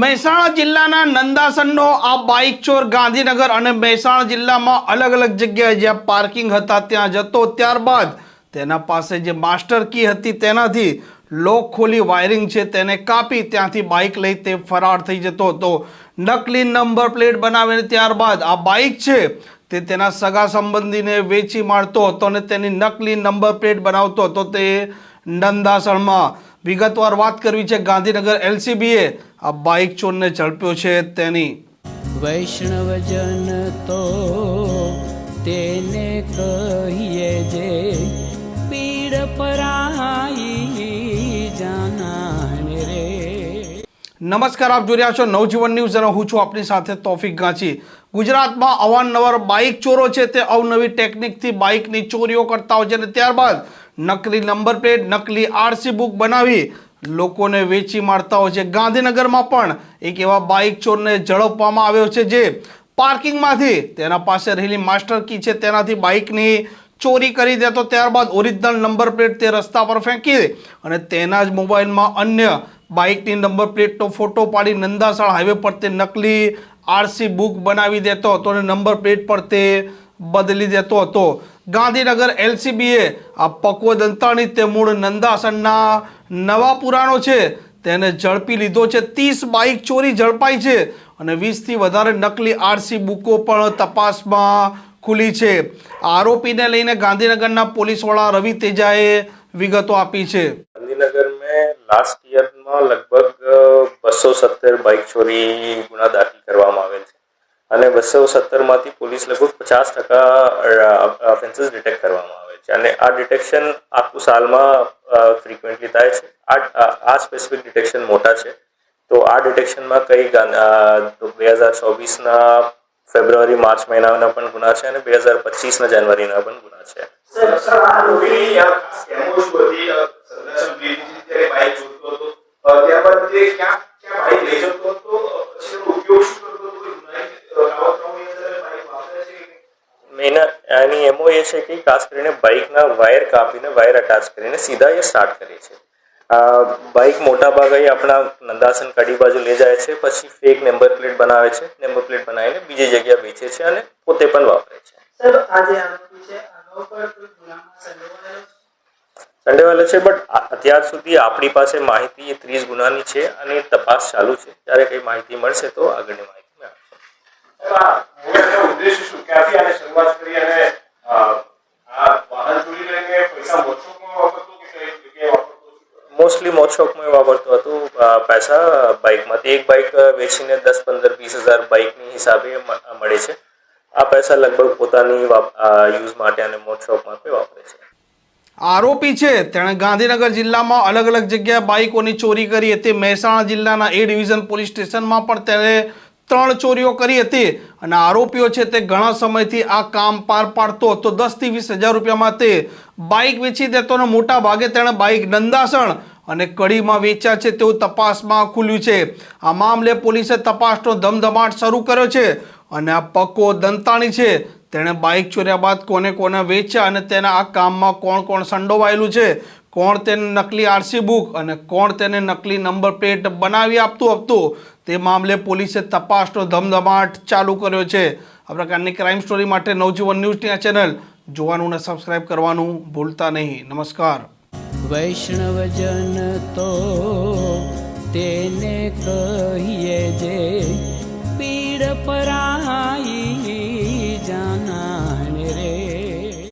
મહેસાણા જિલ્લાના નંદાસનનો આ બાઇક ચોર ગાંધીનગર અને મહેસાણા જિલ્લામાં અલગ અલગ જગ્યાએ જ્યાં પાર્કિંગ હતા ત્યાં જતો ત્યારબાદ તેના પાસે જે માસ્ટર કી હતી તેનાથી લોક ખોલી વાયરિંગ છે તેને કાપી ત્યાંથી બાઇક લઈ તે ફરાર થઈ જતો હતો. નકલી નંબર પ્લેટ બનાવીને ત્યારબાદ આ બાઇક છે તે તેના સગા સંબંધીને વેચી મારતો હતો અને તેની નકલી નંબર પ્લેટ બનાવતો હતો તે નંદાસણમાં. વિગતવાર વાત કરવી છે ગાંધીનગર એલસીબીએ. આ બાઇક ચોરને ઝડપ્યો છે તેની. વૈષ્ણવજન તો તેને કહીએ જે પીડ પરાઈ જાનાને રે. નમસ્કાર આપ જોઈ રહ્યા છો નવજીવન ન્યૂઝ. અને હું છું આપની સાથે તોફિક ગાંચી. ગુજરાતમાં અવારનવાર બાઇક ચોરો છે. તે અવનવી ટેકનિકથી બાઇકની ચોરીઓ કરતા હોય છે અને ત્યારબાદ નકલી નંબર પ્લેટ, નકલી આરસી બુક બનાવી લોકોને વેચી મારતા હોય છે. ગાંધીનગરમાં પણ એક એવા બાઇક ચોરને ઝડપવામાં આવ્યો છે જે પાર્કિંગમાંથી તેના પાસે રહેલી માસ્ટર કી છે. તેનાથી બાઇકની ચોરી કરી દેતો, ત્યારબાદ ઓરિજિનલ નંબર પ્લેટ તે રસ્તા પર ફેંકી અને તેના જ મોબાઈલમાં અન્ય બાઇકની નંબર પ્લેટનો ફોટો પાડી નંદાસણ હાઈવે પર તે નકલી આરસી બુક બનાવી દેતો હતો અને નંબર પ્લેટ પર તે બદલી દેતો હતો. ગાંધીનગર એલસીબીએ આ પકવો દંતાણી તે મૂળ નંદાસણના નવા પુરાણો છે. તેને ઝડપી લીધો છે. ત્રીસ બાઇક ચોરી ઝડપાઈ છે અને વીસથી વધારે નકલી આરસી બુકો પણ તપાસમાં ખુલી છે. આરોપીને લઈને ગાંધીનગરના પોલીસવાળા વડા રવિ તેજાએ વિગતો આપી છે. ગાંધીનગર મેં લાસ્ટ યરમાં લગભગ બસો સત્તેર બાઇક ચોરી ગુના દાખલ કરવામાં આવેલ છે. અને બસો સત્તરમાંથી પોલીસ લગભગ પચાસ ટકા ઓફેન્સીસ ડિટેક્ટ કરવામાં આવે છે. અને આ ડિટેક્શન આખું સાલમાં ફ્રિકવન્ટલી થાય છે. આ આ સ્પેસિફિક ડિટેક્શન મોટા છે. તો આ ડિટેક્શનમાં કઈ બે હજાર ચોવીસના ફેબ્રુઆરી, માર્ચ મહિનાના પણ ગુના છે અને બે હજાર પચીસના જાન્યુઆરીના પણ ગુના છે. મેઇન એની એમો એ છે કે ખાસ કરીને બાઇકના વાયર કાપીને વાયર અટાચ કરીને સીધા એ સ્ટાર્ટ કરે છે આ બાઇક મોટા ભાગે આપણા નંદાસન કડી બાજુ લઈ જાય છે પછી ફેક નંબર પ્લેટ બનાવે છે નંબર પ્લેટ બનાવીને બીજી જગ્યાએ વેચે છે અને પોતે પણ વાપરે છે. સંડેવાલે છે? બટ અત્યાર સુધી આપણી પાસે માહિતી એ ત્રીસ ગુનાની છે અને તપાસ ચાલુ છે. ત્યારે કંઈ માહિતી મળશે તો આગળની માહિતી મેં આપશે સર, આ મૂળનો ઉદ્દેશ શું? ક્યાંથી આને શરૂઆત કરી અને આ વાહન ચોરી કરીને પૈસા મોક્ષોમાં વાપરતો કે કઈ જગ્યાએ વાપરતો મોસ્ટલી મોટશોપમાં વાપરતો હતો. પૈસા બાઇકમાંથી એક બાઇક વેચીને દસ પંદર વીસ હજાર બાઇકની હિસાબે મળે છે. આ પૈસા લગભગ પોતાની યુઝ માટે અને મોજશોખમાં પણ વાપરે છે. આરોપી છે તેણે ગાંધીનગર જિલ્લામાં અલગ અલગ જગ્યાએ બાઇકોની ચોરી કરી હતી. મહેસાણા જિલ્લાના એ ડિવિઝન પોલીસ સ્ટેશનમાં પણ તેણે ત્રણ ચોરીઓ કરી હતી અને આરોપીઓ છે તે ઘણા સમયથી આ કામ પાર પાડતો હતો. દસથી વીસ હજાર રૂપિયામાં તે બાઇક વેચી દેતો અને મોટા ભાગે તેણે બાઇક નંદાસણ અને કડીમાં વેચ્યા છે તેવું તપાસમાં ખુલ્યું છે. આ મામલે પોલીસે તપાસનો ધમધમાટ શરૂ કર્યો છે અને આ પક્કો દંતાણી છે. તેણે બાઇક ચોર્યા બાદ કોને કોને વેચ્યા અને તેના આ કામમાં કોણ કોણ સંડોવાયેલું છે? કોણ તેને નકલી આરસી બુક અને કોણ તેને નકલી નંબર પ્લેટ બનાવી આપતું હતું તે મામલે પોલીસે તપાસનો ધમધમાટ ચાલુ કર્યો છે. આ પ્રકારની ક્રાઇમ સ્ટોરી માટે નવજીવન ન્યૂઝની આ ચેનલ જોવાનું અને સબસ્ક્રાઇબ કરવાનું ભૂલતા નહીં. નમસ્કાર. વૈષ્ણવજન તો તેને કહીએ જે